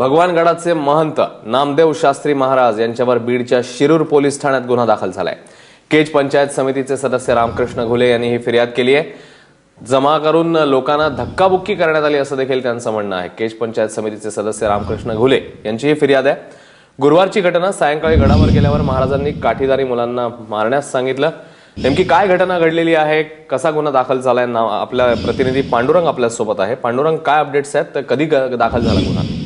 भगवानगडाचे महंत नामदेव शास्त्री महाराज यांच्यावर बीडच्या शिरूर पोलीस ठाण्यात गुन्हा दाखल झालाय. केज पंचायत समितीचे सदस्य रामकृष्ण घुले यांनी ही फिर्याद केली आहे. जमा करून लोकांना धक्काबुक्की करण्यात आली असं देखील त्यांचं म्हणणं आहे. केज पंचायत समितीचे सदस्य रामकृष्ण घुले यांची ही फिर्याद आहे. गुरुवारची घटना सायंकाळी गडावर गेल्यावर महाराजांनी काठीदारी मुलांना मारण्यास सांगितलं. नेमकी काय घटना घडलेली आहे? कसा गुन्हा दाखल झालाय? ना आपल्या प्रतिनिधी पांडुरंग आपल्यासोबत आहे. पांडुरंग काय अपडेट्स आहेत? तर कधी ग- दाखल झाला गुन्हा?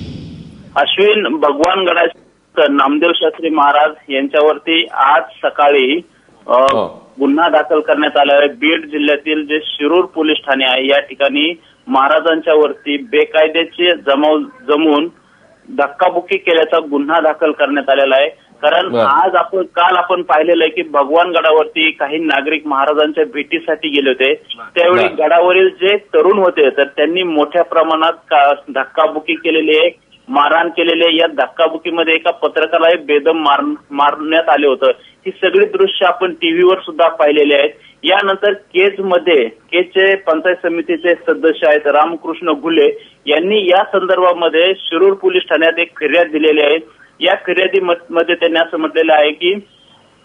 अश्विन भगवान गडाचे नामदेव शास्त्री महाराज यांच्यावरती आज सकाळी हो. गुन्हा दाखल करण्यात आला आहे बीड जिल्ह्यातील जे शिरूर पोलीस ठाणे आहे या ठिकाणी महाराजांच्या वरती बेकायद्याचे जमाव जमून धक्काबुक्की केल्याचा गुन्हा दाखल करण्यात आलेला आहे कारण. आज आपण काल आपण पाहिलेलं आहे की भगवान गडावरती काही नागरिक महाराजांच्या भेटीसाठी गेले होते त्यावेळी. गडावरील जे तरुण होते तर त्यांनी मोठ्या प्रमाणात धक्काबुक्की केलेली आहे मारहाण केलेले या धक्काबुक्कीमध्ये एका पत्रकाराला बेदम मार मारण्यात आले होतं. ही सगळी दृश्य आपण टीव्हीवर सुद्धा पाहिलेली आहेत. यानंतर केजमध्ये केजचे पंचायत समितीचे सदस्य आहेत रामकृष्ण घुले यांनी या संदर्भामध्ये शिरूर पोलीस ठाण्यात एक फिर्याद दिलेली आहे. या फिर्यादीमध्ये त्यांनी असं म्हटलेलं आहे की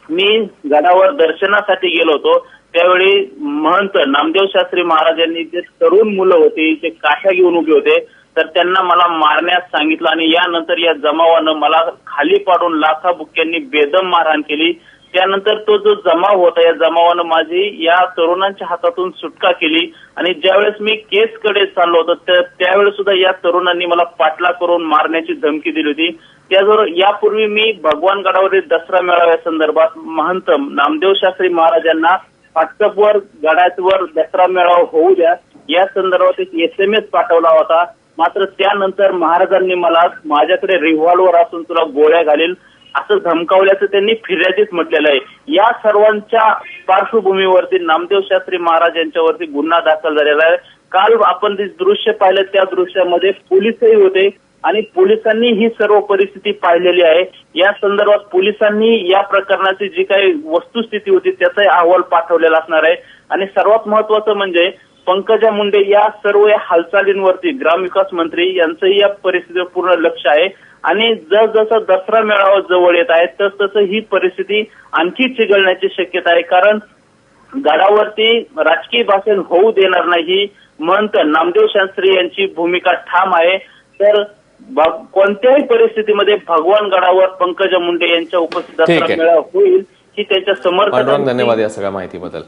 मी गडावर दर्शनासाठी गेलो होतो. त्यावेळी महंत नामदेव शास्त्री महाराज यांनी जे तरुण मुलं होती जे काठ्या घेऊन उभे होते तर त्यांना मला मारण्यास सांगितलं आणि यानंतर या जमावानं मला खाली पाडून लाथाबुक्क्यांनी बेदम मारहाण केली. त्यानंतर तो जो जमाव होता या जमावानं माझी या तरुणांच्या हातातून सुटका केली आणि ज्यावेळेस मी केसकडे चाललो होतो तर त्यावेळेस सुद्धा या तरुणांनी मला पाठला करून मारण्याची धमकी दिली होती. त्याचबरोबर यापूर्वी मी भगवान गडावरील दसरा मेळाव्या संदर्भात महंत नामदेव शास्त्री महाराज यांना व्हॉट्सअपवर गडावर दसरा मेळावा होऊ द्या या संदर्भात एक एस एम एस पाठवला होता. मात्र त्यानंतर महाराजांनी मला माझ्याकडे रिव्हॉल्वर असून तुला गोळ्या घालील असं धमकावल्याचं त्यांनी फिर्यादीत म्हटलेलं आहे. या सर्वांच्या पार्श्वभूमीवरती नामदेव शास्त्री महाराज यांच्यावरती गुन्हा दाखल झालेला आहे. काल आपण जे दृश्य पाहिलं त्या दृश्यामध्ये पोलीसही होते आणि पोलिसांनी ही सर्व परिस्थिती पाहिलेली आहे. या संदर्भात पोलिसांनी या प्रकरणाची जी काही वस्तुस्थिती होती त्याचाही अहवाल पाठवलेला असणार आहे. आणि सर्वात महत्वाचं म्हणजे पंकजा मुंडे या सर्व या हालचालींवरती ग्रामविकास मंत्री यांचंही या परिस्थितीवर पूर्ण लक्ष आहे. आणि जसजसं दसरा मेळावा जवळ येत आहे तस तसं ही परिस्थिती आणखी चिघळण्याची शक्यता आहे. कारण गडावरती राजकीय भाषण होऊ देणार नाही महंत नामदेव शास्त्री यांची भूमिका ठाम आहे. तर कोणत्याही परिस्थितीमध्ये भगवान गडावर पंकजा मुंडे यांच्या उपस्थित. मेळावा होईल ही त्यांच्या समर्थकांची धन्यवाद या सगळ्या माहितीबद्दल.